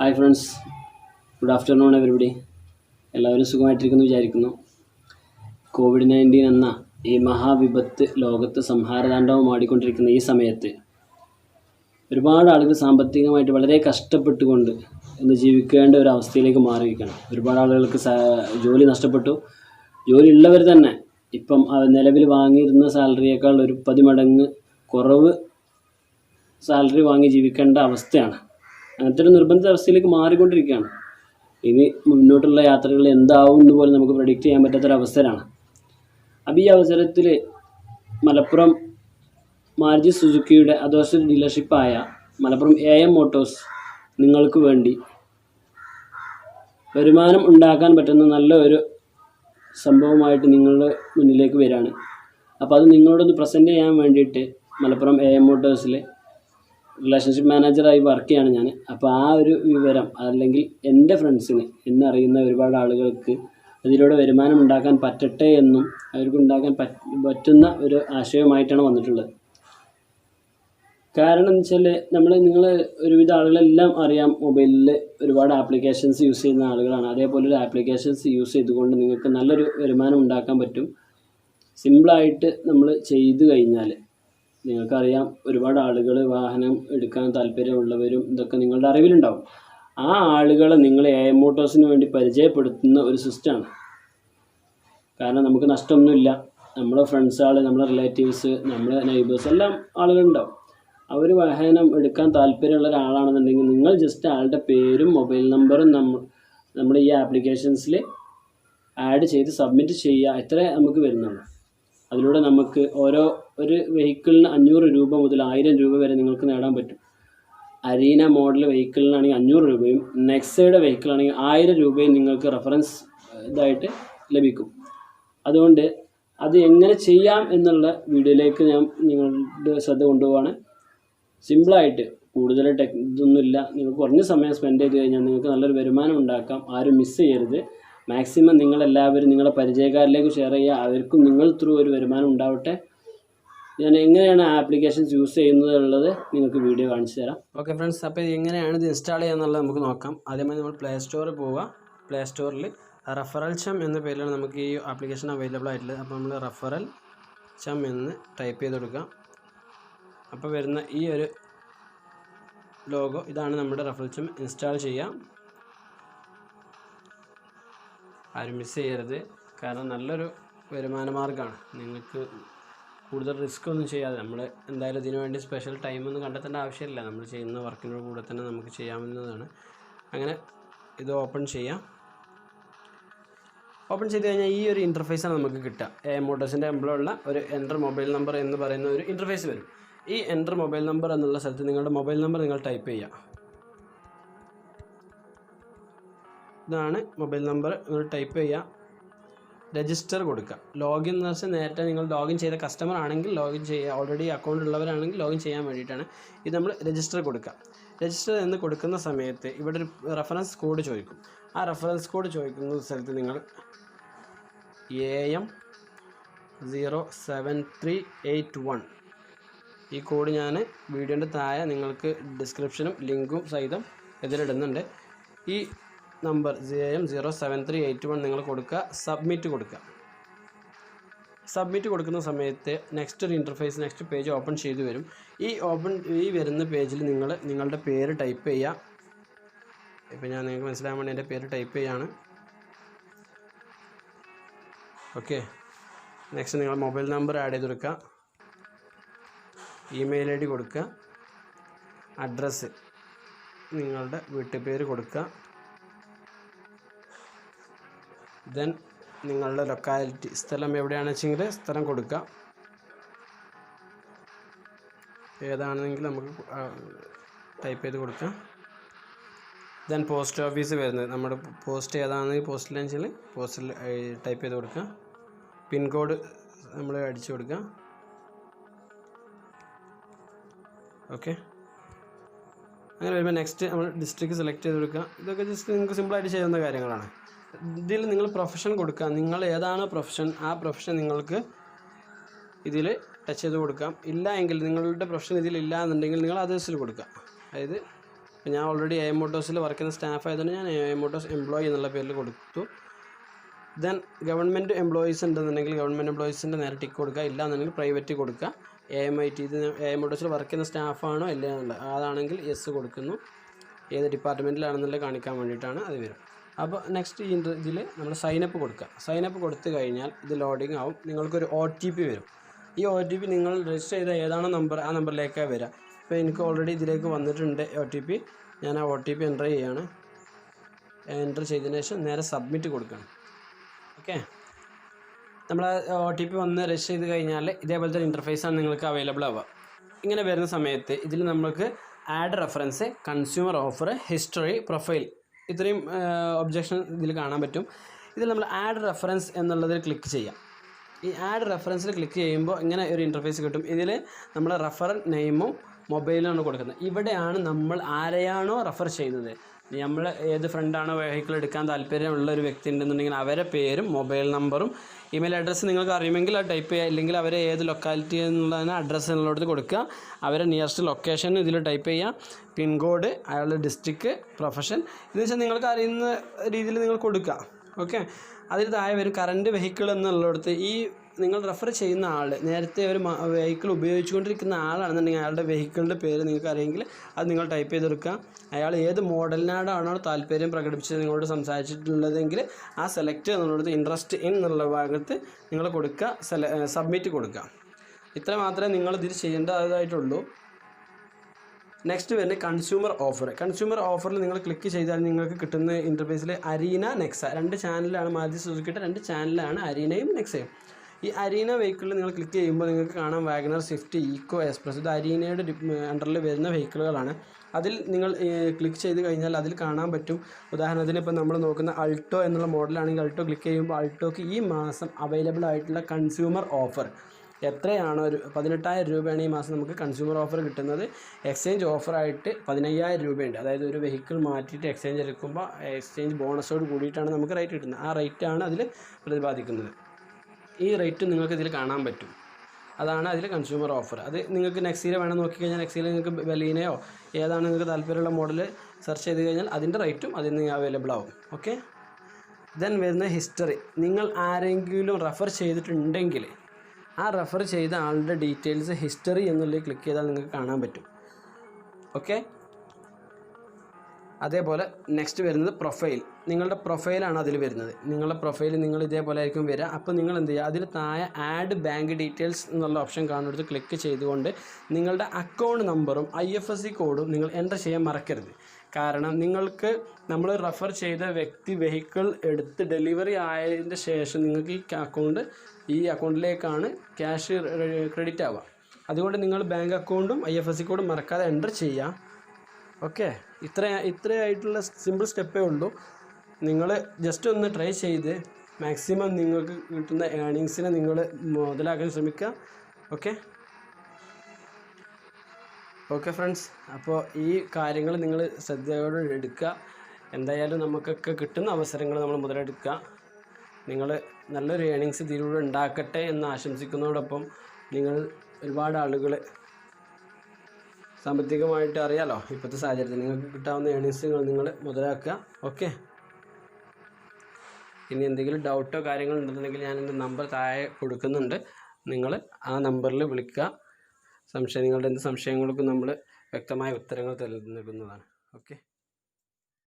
Hi friends good afternoon everybody എല്ലാവരും സുഖമായിട്ടിരിക്കുന്നു വിചാരിക്കുന്നു. കോവിഡ് നയന്റീൻ എന്ന ഈ മഹാവിപത്ത് ലോകത്ത് സംഹാരതാണ്ഡവം ആടിക്കൊണ്ടിരിക്കുന്ന ഈ സമയത്ത് ഒരുപാട് ആളുകൾ സാമ്പത്തികമായിട്ട് വളരെ കഷ്ടപ്പെട്ടുകൊണ്ട് ഇന്ന് ജീവിക്കേണ്ട ഒരു അവസ്ഥയിലേക്ക് മാറിയിരിക്കണം ഒരുപാട് ആളുകൾക്ക് ജോലി നഷ്ടപ്പെട്ടു. ജോലി ഉള്ളവർ തന്നെ ഇപ്പം നിലവിൽ വാങ്ങിയിരുന്ന സാലറിയേക്കാൾ ഒരു പതിമടങ്ങ് കുറവ് സാലറി വാങ്ങി ജീവിക്കേണ്ട അവസ്ഥയാണ്. അങ്ങനത്തെ ഒരു നിർബന്ധിത അവസ്ഥയിലേക്ക് മാറിക്കൊണ്ടിരിക്കുകയാണ്. ഇനി മുന്നോട്ടുള്ള യാത്രകൾ എന്താവും എന്ന് പോലും നമുക്ക് പ്രഡിക്റ്റ് ചെയ്യാൻ പറ്റാത്തൊരവസരമാണ് അപ്പോൾ ഈ അവസരത്തിൽ മലപ്പുറം മാർജി സുസുക്കിയുടെ അതോസ് ഡീലർഷിപ്പായ മലപ്പുറം എ എം മോട്ടോഴ്സ് നിങ്ങൾക്ക് വേണ്ടി വരുമാനം ഉണ്ടാക്കാൻ പറ്റുന്ന നല്ല ഒരു സംഭവമായിട്ട് നിങ്ങളുടെ മുന്നിലേക്ക് വരികയാണ് അപ്പോൾ അത് നിങ്ങളോടൊന്ന് പ്രസന്റ് ചെയ്യാൻ വേണ്ടിയിട്ട് മലപ്പുറം എ എം മോട്ടോഴ്സിൽ റിലേഷൻഷിപ്പ് മാനേജറായി വർക്ക് ചെയ്യാണ് ഞാൻ അപ്പോൾ ആ ഒരു വിവരം അല്ലെങ്കിൽ എന്റെ ഫ്രണ്ട്സിന് എന്നറിയുന്ന ഒരുപാട് ആളുകൾക്ക് അതിലൂടെ വരുമാനം ഉണ്ടാക്കാൻ പറ്റട്ടെ എന്നും അവർക്ക് ഉണ്ടാക്കാൻ പറ്റുന്ന ഒരു ആശയമായിട്ടാണ് വന്നിട്ടുള്ളത്. കാരണം എന്ന് വെച്ചാൽ നമ്മൾ നിങ്ങൾ ഒരുവിധ ആളുകളെല്ലാം അറിയാം മൊബൈലിൽ ഒരുപാട് ആപ്ലിക്കേഷൻസ് യൂസ് ചെയ്യുന്ന ആളുകളാണ്. അതേപോലെ ഒരു ആപ്ലിക്കേഷൻസ് യൂസ് ചെയ്തുകൊണ്ട് നിങ്ങൾക്ക് നല്ലൊരു വരുമാനം ഉണ്ടാക്കാൻ പറ്റും. സിമ്പിളായിട്ട് നമ്മൾ ചെയ്തു കഴിഞ്ഞാൽ നിങ്ങൾക്കറിയാം ഒരുപാട് ആളുകൾ വാഹനം എടുക്കാൻ താല്പര്യമുള്ളവരും ഇതൊക്കെ നിങ്ങളുടെ അറിവിലുണ്ടാവും. ആ ആളുകളെ നിങ്ങൾ എ എം മോട്ടോഴ്സിന് വേണ്ടി പരിചയപ്പെടുത്തുന്ന ഒരു സിസ്റ്റമാണ്. കാരണം നമുക്ക് നഷ്ടമൊന്നുമില്ല. നമ്മുടെ ഫ്രണ്ട്സ് ആൾ നമ്മുടെ റിലേറ്റീവ്സ് നമ്മുടെ നൈബേഴ്സ് എല്ലാം ആളുകളുണ്ടാവും. അവർ വാഹനം എടുക്കാൻ താല്പര്യമുള്ള ഒരാളാണെന്നുണ്ടെങ്കിൽ നിങ്ങൾ ജസ്റ്റ് ആളുടെ പേരും മൊബൈൽ നമ്പറും നമ്മൾ നമ്മുടെ ഈ ആപ്ലിക്കേഷൻസിൽ ആഡ് ചെയ്ത് സബ്മിറ്റ് ചെയ്യുക ഇത്രേ നമുക്ക് വരുന്നുള്ളൂ. അതിലൂടെ നമുക്ക് ഓരോ ഒരു വെഹിക്കിളിന് അഞ്ഞൂറ് രൂപ മുതൽ ആയിരം രൂപ വരെ നിങ്ങൾക്ക് നേടാൻ പറ്റും. അരീന മോഡൽ വെഹിക്കിളിനാണെങ്കിൽ അഞ്ഞൂറ് രൂപയും നെക്സയുടെ വെഹിക്കിളാണെങ്കിൽ ആയിരം രൂപയും നിങ്ങൾക്ക് റെഫറൻസ് ഇതായിട്ട് ലഭിക്കും. അതുകൊണ്ട് അത് എങ്ങനെ ചെയ്യാം എന്നുള്ള വീഡിയോയിലേക്ക് ഞാൻ നിങ്ങളുടെ ശ്രദ്ധ കൊണ്ടുപോവാണ്. സിമ്പിളായിട്ട് കൂടുതൽ ടെക് ഇതൊന്നുമില്ല. നിങ്ങൾക്ക് കുറഞ്ഞ സമയം സ്പെൻഡ് ചെയ്ത് കഴിഞ്ഞാൽ നിങ്ങൾക്ക് നല്ലൊരു വരുമാനം ഉണ്ടാക്കാം. ആരും മിസ് ചെയ്യരുത്. മാക്സിമം നിങ്ങളെല്ലാവരും നിങ്ങളുടെ പരിചയക്കാരിലേക്ക് ഷെയർ ചെയ്യുക. അവർക്കും നിങ്ങൾ ത്രൂ ഒരു വരുമാനം ഉണ്ടാവട്ടെ. ഞാൻ എങ്ങനെയാണ് ആപ്ലിക്കേഷൻസ് യൂസ് ചെയ്യുന്നത് ഉള്ളത് നിങ്ങൾക്ക് വീഡിയോ കാണിച്ചു തരാം. ഓക്കെ ഫ്രണ്ട്സ് അപ്പോൾ എങ്ങനെയാണ് ഇത് ഇൻസ്റ്റാൾ ചെയ്യുക എന്നുള്ളത് നമുക്ക് നോക്കാം. ആദ്യമായി നമ്മൾ പ്ലേ സ്റ്റോറിൽ പോവുക. പ്ലേ സ്റ്റോറിൽ റഫറൽ ചം എന്ന പേരിലാണ് നമുക്ക് ഈ ആപ്ലിക്കേഷൻ അവൈലബിൾ ആയിട്ടുള്ളത്. അപ്പോൾ നമ്മൾ റഫറൽ ചം എന്ന് ടൈപ്പ് ചെയ്ത് കൊടുക്കാം. അപ്പോൾ വരുന്ന ഈ ഒരു ലോഗോ ഇതാണ് നമ്മുടെ റഫറൽ ചം ഇൻസ്റ്റാൾ ചെയ്യാം. ആരും മിസ് ചെയ്യരുത്. കാരണം നല്ലൊരു വരുമാന മാർഗമാണ്. നിങ്ങൾക്ക് കൂടുതൽ റിസ്ക് ഒന്നും ചെയ്യാതെ നമ്മൾ എന്തായാലും ഇതിനു വേണ്ടി സ്പെഷ്യൽ ടൈമൊന്നും കണ്ടെത്തേണ്ട ആവശ്യമില്ല. നമ്മൾ ചെയ്യുന്ന വർക്കിനോട് കൂടെ തന്നെ നമുക്ക് ചെയ്യാവുന്നതാണ്. അങ്ങനെ ഇത് ഓപ്പൺ ചെയ്യാം. ഓപ്പൺ ചെയ്ത് കഴിഞ്ഞാൽ ഈ ഒരു ഇന്റർഫേസാണ് നമുക്ക് കിട്ടുക. എ മോട്ടോഴ്സിന്റെ എംപ്ലോയുള്ള ഒരു എന്റർ മൊബൈൽ നമ്പർ എന്ന് പറയുന്ന ഒരു ഇന്റർഫേസ് വരും. ഈ എന്റർ മൊബൈൽ നമ്പർ എന്നുള്ള സ്ഥലത്ത് നിങ്ങളുടെ മൊബൈൽ നമ്പർ നിങ്ങൾ ടൈപ്പ് ചെയ്യുക. ഇതാണ് മൊബൈൽ നമ്പർ. നിങ്ങൾ ടൈപ്പ് ചെയ്യുക രജിസ്റ്റർ കൊടുക്കുക. ലോഗിൻ എന്ന് വെച്ചാൽ നേരത്തെ നിങ്ങൾ ലോഗിൻ ചെയ്ത കസ്റ്റമർ ആണെങ്കിൽ ലോഗിൻ ചെയ്യുക ഓൾറെഡി അക്കൗണ്ട് ഉള്ളവരാണെങ്കിൽ ലോഗിൻ ചെയ്യാൻ വേണ്ടിയിട്ടാണ് ഇത് നമ്മൾ രജിസ്റ്റർ കൊടുക്കുക. രജിസ്റ്റർ എന്ന് കൊടുക്കുന്ന സമയത്ത് ഇവിടെ ഒരു റെഫറൻസ് കോഡ് ചോദിക്കും. ആ റെഫറൻസ് കോഡ് ചോദിക്കുന്ന സ്ഥലത്ത് നിങ്ങൾ A M zero seven three eight one ഈ കോഡ് ഞാൻ വീഡിയോന്റെ താഴെ നിങ്ങൾക്ക് ഡിസ്ക്രിപ്ഷനും ലിങ്കും സഹിതം ഇതിലിടുന്നുണ്ട് ഈ number M zero seven three eight one നിങ്ങൾ കൊടുക്കുക. സബ്മിറ്റ് കൊടുക്കുക. സബ്മിറ്റ് കൊടുക്കുന്ന സമയത്ത് നെക്സ്റ്റ് ഒരു ഇന്റർഫേസ് നെക്സ്റ്റ് പേജ് ഓപ്പൺ ചെയ്തു വരും. ഈ ഓപ്പൺ ഈ വരുന്ന പേജിൽ നിങ്ങൾ നിങ്ങളുടെ പേര് ടൈപ്പ് ചെയ്യുക. ഇപ്പം ഞാൻ നിങ്ങൾക്ക് മനസ്സിലാകാൻ വേണ്ടി എന്റെ പേര് ടൈപ്പ് ചെയ്യാണ് ഓക്കെ നെക്സ്റ്റ് നിങ്ങൾ മൊബൈൽ നമ്പർ ആഡ് ചെയ്ത് കൊടുക്കുക. ഇമെയിൽ ഐ ഡി കൊടുക്കുക. അഡ്രസ്സ് നിങ്ങളുടെ വീട്ടുപേര് കൊടുക്കുക. ദെൻ നിങ്ങളുടെ ലൊക്കാലിറ്റി സ്ഥലം എവിടെയാണെന്ന് വെച്ചെങ്കിൽ സ്ഥലം കൊടുക്കുക ഏതാണെന്നെങ്കിൽ നമുക്ക് ടൈപ്പ് ചെയ്ത് കൊടുക്കാം. ദെൻ പോസ്റ്റ് ഓഫീസ് വരുന്നത്. നമ്മുടെ പോസ്റ്റ് ഏതാണെങ്കിൽ പോസ്റ്റിൽ വെച്ചാൽ പോസ്റ്റിൽ ടൈപ്പ് ചെയ്ത് കൊടുക്കുക പിൻകോഡ് നമ്മൾ അടിച്ചു കൊടുക്കുക ഓക്കെ അങ്ങനെ വരുമ്പോൾ നെക്സ്റ്റ് നമ്മൾ ഡിസ്ട്രിക്ട് സെലക്ട് ചെയ്ത് കൊടുക്കുക ഇതൊക്കെ ജസ്റ്റ് നിങ്ങൾക്ക് സിമ്പിളായിട്ട് ചെയ്യുന്ന കാര്യങ്ങളാണ്. ഇതിൽ നിങ്ങൾ പ്രൊഫഷൻ കൊടുക്കുക. നിങ്ങൾ ഏതാണ് പ്രൊഫഷൻ ആ പ്രൊഫഷൻ നിങ്ങൾക്ക് ഇതിൽ ടച്ച് ചെയ്ത് കൊടുക്കാം. ഇല്ല എങ്കിൽ നിങ്ങളുടെ പ്രൊഫഷൻ ഇതിൽ ഇല്ല എന്നുണ്ടെങ്കിൽ നിങ്ങൾ അതേഴ്സിൽ കൊടുക്കുക. അതായത് ഞാൻ ഓൾറെഡി എ മോട്ടോസിൽ വർക്ക് ചെയ്യുന്ന സ്റ്റാഫ് ആയതുകൊണ്ട് ഞാൻ എ മോട്ടോസ് എംപ്ലോയി എന്നുള്ള പേരിൽ കൊടുത്തു. ദെൻ ഗവൺമെന്റ് എംപ്ലോയീസ് ഉണ്ടെന്നുണ്ടെങ്കിൽ ഗവൺമെന്റ് എംപ്ലോയീസിന്റെ നേരെ ടിക്ക് കൊടുക്കുക. ഇല്ല എന്നുണ്ടെങ്കിൽ പ്രൈവറ്റ് കൊടുക്കുക. എ എം ഐ ടി ഇത് എ എം മോട്ടോസിൽ വർക്ക് ചെയ്യുന്ന സ്റ്റാഫാണോ എന്നുള്ളത്. അതാണെങ്കിൽ യെസ് കൊടുക്കുന്നു. ഏത് ഡിപ്പാർട്ട്മെന്റിലാണെന്നുള്ളത് കാണിക്കാൻ വേണ്ടിയിട്ടാണ് അത് വരും അപ്പോൾ നെക്സ്റ്റ് ഇതിൽ നമ്മൾ സൈനപ്പ് കൊടുക്കുക സൈനപ്പ് കൊടുത്തു കഴിഞ്ഞാൽ ഇത് ലോഡിംഗ് ആവും. നിങ്ങൾക്കൊരു ഒ ടി പി വരും. ഈ ഒ ടി പി നിങ്ങൾ രജിസ്റ്റർ ചെയ്ത ഏതാണോ നമ്പർ ആ നമ്പറിലേക്കാണ് വരിക ഇപ്പോൾ എനിക്ക് ഓൾറെഡി ഇതിലേക്ക് വന്നിട്ടുണ്ട് ഒ ടി പി ഞാൻ ആ ഒ ടി പി എന്റർ ചെയ്യുകയാണ് എന്റർ ചെയ്തതിന് ശേഷം നേരെ സബ്മിറ്റ് കൊടുക്കണം. ഓക്കെ നമ്മൾ ഒ ടി പി വന്ന് രജിസ്റ്റർ ചെയ്ത് കഴിഞ്ഞാൽ ഇതേപോലത്തെ ഇന്റർഫേസാണ് നിങ്ങൾക്ക് അവൈലബിൾ ആവുക. ഇങ്ങനെ വരുന്ന സമയത്ത് ഇതിൽ നമ്മൾക്ക് add reference consumer offer history profile ഇത്രയും ഒബ്ജക്ഷൻ ഇതിൽ കാണാൻ പറ്റും. ഇതിൽ നമ്മൾ ആഡ് റെഫറൻസ് എന്നുള്ളതിൽ ക്ലിക്ക് ചെയ്യാം. ഈ ആഡ് റെഫറൻസിൽ ക്ലിക്ക് ചെയ്യുമ്പോൾ ഇങ്ങനെ ഒരു ഇന്റർഫേസ് കിട്ടും. ഇതിൽ നമ്മൾ റെഫറൽ നെയിമും മൊബൈലാണ് കൊടുക്കുന്നത്. ഇവിടെയാണ് നമ്മൾ ആരെയാണോ റെഫർ ചെയ്യുന്നത്. നമ്മൾ ഏത് ഫ്രണ്ടാണോ വെഹിക്കിൾ എടുക്കാൻ താല്പര്യമുള്ള ഒരു വ്യക്തി ഉണ്ടെന്നുണ്ടെങ്കിൽ അവരെ പേരും മൊബൈൽ നമ്പറും ഇമെയിൽ അഡ്രസ്സ് നിങ്ങൾക്ക് അറിയുമെങ്കിൽ അത് ടൈപ്പ് ചെയ്യുക. അല്ലെങ്കിൽ അവരെ ഏത് ലൊക്കാലിറ്റി എന്നുള്ളതിന് അഡ്രസ്സ് എന്നുള്ളടത്ത് കൊടുക്കുക. അവരെ നിയറസ്റ്റ് ലൊക്കേഷൻ ഇതിൽ ടൈപ്പ് ചെയ്യുക. പിൻകോഡ് അയാളുടെ ഡിസ്ട്രിക്ട് പ്രൊഫഷൻ എന്ന് വെച്ചാൽ നിങ്ങൾക്ക് അറിയുന്ന രീതിയിൽ നിങ്ങൾ കൊടുക്കുക. ഓക്കെ അതിൽ താഴെ ഒരു കറണ്ട് വെഹിക്കിൾ എന്നുള്ളിടത്ത് ഈ നിങ്ങൾ റെഫർ ചെയ്യുന്ന ആൾ നേരത്തെ ഒരു വെഹിക്കിൾ ഉപയോഗിച്ചുകൊണ്ടിരിക്കുന്ന ആളാണെന്നുണ്ടെങ്കിൽ അയാളുടെ വെഹിക്കിളിന്റെ പേര് നിങ്ങൾക്ക് അറിയെങ്കിൽ അത് നിങ്ങൾ ടൈപ്പ് ചെയ്തെടുക്കുക. അയാൾ ഏത് മോഡലിനോടാണോ താല്പര്യം പ്രകടിപ്പിച്ചത് നിങ്ങളോട് സംസാരിച്ചിട്ടുള്ളതെങ്കിൽ ആ സെലക്ട് എന്നുള്ളത് ഇൻട്രസ്റ്റ് ഇൻ എന്നുള്ള ഭാഗത്ത് നിങ്ങൾ കൊടുക്കുക സെല സബ്മിറ്റ് കൊടുക്കുക. ഇത്ര മാത്രമേ നിങ്ങൾ ഇതിൽ ചെയ്യേണ്ടതായിട്ടുള്ളൂ. നെക്സ്റ്റ് വരുന്നത് കൺസ്യൂമർ ഓഫർ കൺസ്യൂമർ ഓഫറിൽ നിങ്ങൾ ക്ലിക്ക് ചെയ്താൽ നിങ്ങൾക്ക് കിട്ടുന്ന ഇന്റർഫേസിൽ അരീന നെക്സ. രണ്ട് ചാനലാണ് മാരുതി സുസുക്കിയുടെ രണ്ട് ചാനലാണ് അരീനയും നെക്സയും. ഈ അരീന വെഹിക്കിളിൽ നിങ്ങൾ ക്ലിക്ക് ചെയ്യുമ്പോൾ നിങ്ങൾക്ക് കാണാം വാഗ്നർ സ്വിഫ്റ്റ് ഈക്കോ എക്സ്പ്രസ് ഇത് അരീനയുടെ അണ്ടറിൽ വരുന്ന വെഹിക്കിളുകളാണ് അതിൽ നിങ്ങൾ ക്ലിക്ക് ചെയ്ത് കഴിഞ്ഞാൽ അതിൽ കാണാൻ പറ്റും. ഉദാഹരണത്തിന് ഇപ്പോൾ നമ്മൾ നോക്കുന്ന അൾട്ടോ എന്നുള്ള മോഡലാണെങ്കിൽ അൾട്ടോ ക്ലിക്ക് ചെയ്യുമ്പോൾ അൾട്ടോക്ക് ഈ മാസം അവൈലബിൾ ആയിട്ടുള്ള കൺസ്യൂമർ ഓഫർ എത്രയാണോ? ഒരു പതിനെട്ടായിരം രൂപയാണ് ഈ മാസം നമുക്ക് കൺസ്യൂമർ ഓഫർ കിട്ടുന്നത്. എക്സ്ചേഞ്ച് ഓഫറായിട്ട് പതിനയ്യായിരം രൂപയുണ്ട്. അതായത് ഒരു വെഹിക്കിൾ മാറ്റിയിട്ട് എക്സ്ചേഞ്ച് എടുക്കുമ്പോൾ എക്സ്ചേഞ്ച് ബോണസോട് കൂടിയിട്ടാണ് നമുക്ക് റേറ്റ് കിട്ടുന്നത്. ആ റേറ്റാണ് അതിൽ പ്രതിപാദിക്കുന്നത്. ഈ റേറ്റ് നിങ്ങൾക്ക് ഇതിൽ കാണാൻ പറ്റും. അതാണ് അതിൽ കൺസ്യൂമർ ഓഫർ അത് നിങ്ങൾക്ക് നെക്സീല വേണം നോക്കിക്കഴിഞ്ഞാൽ നെക്സീല നിങ്ങൾക്ക് ബലീനയോ ഏതാണ് നിങ്ങൾക്ക് താല്പര്യമുള്ള മോഡൽ സെർച്ച് ചെയ്ത് കഴിഞ്ഞാൽ അതിന്റെ റേറ്റും അതിൽ നിന്ന് അവൈലബിൾ ആവും. ഓക്കെ ദെൻ വരുന്ന ഹിസ്റ്ററി നിങ്ങൾ ആരെങ്കിലും റെഫർ ചെയ്തിട്ടുണ്ടെങ്കിൽ ആ റെഫർ ചെയ്ത ആളുടെ ഡീറ്റെയിൽസ് ഹിസ്റ്ററി എന്നുള്ളിൽ ക്ലിക്ക് ചെയ്താൽ നിങ്ങൾക്ക് കാണാൻ പറ്റും. ഓക്കെ അതേപോലെ നെക്സ്റ്റ് വരുന്നത് പ്രൊഫൈൽ നിങ്ങളുടെ പ്രൊഫൈലാണ് അതിൽ വരുന്നത്. നിങ്ങളുടെ പ്രൊഫൈൽ നിങ്ങൾ ഇതേപോലെ ആയിരിക്കും വരിക. അപ്പോൾ നിങ്ങൾ എന്ത് ചെയ്യുക? അതിൽ താഴെ ആഡ് ബാങ്ക് ഡീറ്റെയിൽസ് എന്നുള്ള ഓപ്ഷൻ കാണുന്നത് ക്ലിക്ക് ചെയ്തുകൊണ്ട് നിങ്ങളുടെ അക്കൗണ്ട് നമ്പറും ഐ എഫ് എസ് സി കോഡും നിങ്ങൾ എന്റർ ചെയ്യാൻ മറക്കരുത്. കാരണം നിങ്ങൾക്ക് നമ്മൾ റെഫർ ചെയ്ത വ്യക്തി വെഹിക്കിൾ എടുത്ത് ഡെലിവറി ആയതിന്റെ ശേഷം നിങ്ങൾക്ക് ഈ അക്കൗണ്ട് ഈ അക്കൗണ്ടിലേക്കാണ് ക്യാഷ് ക്രെഡിറ്റ് ആവുക. അതുകൊണ്ട് നിങ്ങൾ ബാങ്ക് അക്കൗണ്ടും ഐ എഫ് എസ് സി കോഡും മറക്കാതെ എന്റർ ചെയ്യുക. ഓക്കെ ഇത്ര ഇത്രയായിട്ടുള്ള സിമ്പിൾ സ്റ്റെപ്പേ ഉള്ളൂ. നിങ്ങൾ ജസ്റ്റ് ഒന്ന് ട്രൈ ചെയ്ത് മാക്സിമം നിങ്ങൾക്ക് കിട്ടുന്ന ഏണിങ്സിനെ നിങ്ങൾ മുതലാക്കാൻ ശ്രമിക്കുക ഓക്കെ ഓക്കെ ഫ്രണ്ട്സ് അപ്പോൾ ഈ കാര്യങ്ങൾ നിങ്ങൾ ശ്രദ്ധയോടെ എടുക്കുക എന്തായാലും നമുക്കൊക്കെ കിട്ടുന്ന അവസരങ്ങൾ നമ്മൾ മുതലെടുക്കുക നിങ്ങൾ നല്ലൊരു ഏണിങ്സ് ഇതിലൂടെ ഉണ്ടാക്കട്ടെ എന്ന് ആശംസിക്കുന്നതോടൊപ്പം നിങ്ങൾ ഒരുപാട് ആളുകൾ സാമ്പത്തികമായിട്ട് അറിയാലോ ഇപ്പോഴത്തെ സാഹചര്യത്തിൽ നിങ്ങൾക്ക് കിട്ടാവുന്ന ഏണിങ്സുകൾ നിങ്ങൾ മുതലാക്കുക ഓക്കെ ഇനി എന്തെങ്കിലും ഡൗട്ടോ കാര്യങ്ങളോ ഉണ്ടെന്നുണ്ടെങ്കിൽ ഞാൻ എന്റെ നമ്പർ താഴെ കൊടുക്കുന്നുണ്ട്. നിങ്ങൾ ആ നമ്പറിൽ വിളിക്കുക. സംശയം നിങ്ങളുടെ എന്ത് സംശയങ്ങൾക്കും നമ്മൾ വ്യക്തമായ ഉത്തരങ്ങൾ നൽകുന്നതാണ് ഓക്കെ?